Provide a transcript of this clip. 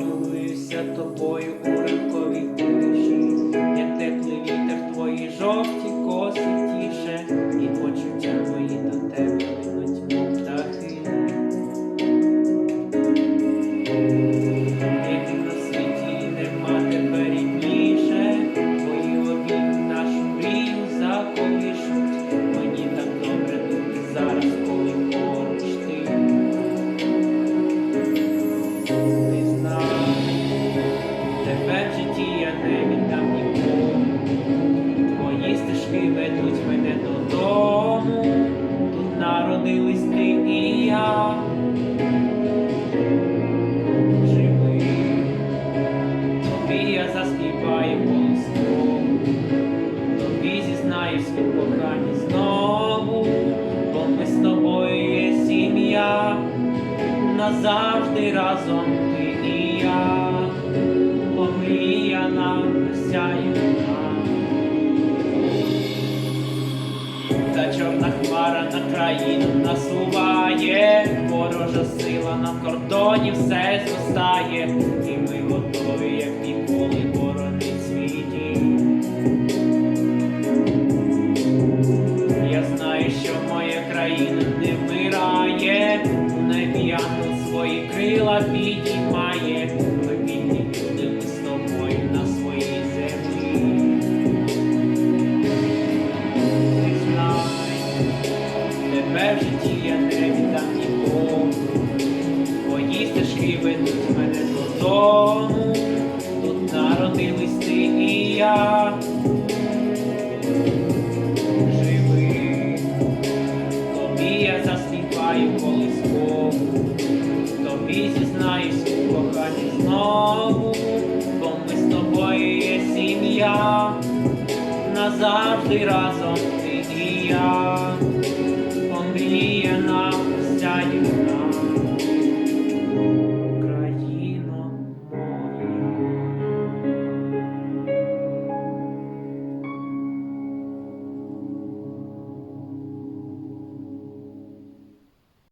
Любуюся тобою у ранковій тиші, як теплий вітер твої жовті коси тіше, і почуття мої до тебе линуть, мов птахи. Нині на світі нема тепер рідніше, твої обійми нашу. Народились ти і я. Живий, тобі я заспіваю колиском. Тобі знову, бо ми з тобою сім'я назавжди разом ти і я, помріяна сяюна. Хмара на країну насуває, ворожа сила на кордоні все зростає, і ми готові, як ніколи, боронить свій дім. Я знаю, що моя країна не вмирає, у небі свої крила підіймає, ми вільні люди, з тобою на житті я не віддам нікому, твої стежки ведуть мене додому, тут народились ти і я. Живий, тобі я заспіваю колискову, тобі зізнаюсь у знову, бо ми з тобою є сім'я, назавжди разом ти і я.